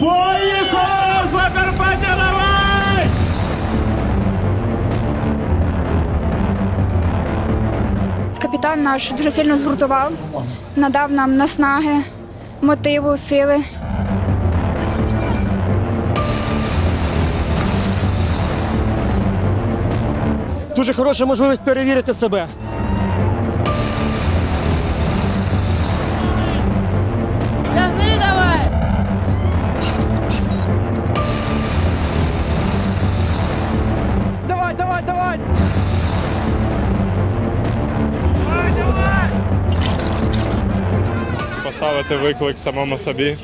Поїхали, Закарпаття, давай! Капітан наш дуже сильно згуртував, надав нам наснаги, мотиву, сили. Дуже хороша можливість перевірити себе. Давай, давай, давай! Поставити виклик самому собі,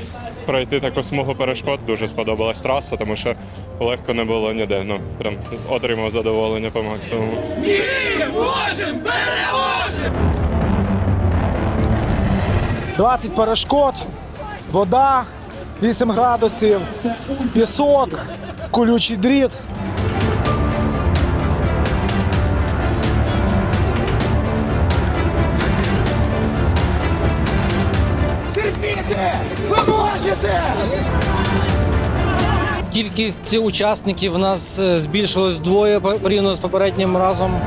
пройти таку смугу перешкод. Дуже сподобалась траса, тому що легко не було ніде. Ну прям отримав задоволення по максимуму. 20 перешкод, вода, 8 градусів, пісок, колючий дріт. Кількість учасників у нас збільшилось двоє порівняно з попереднім разом.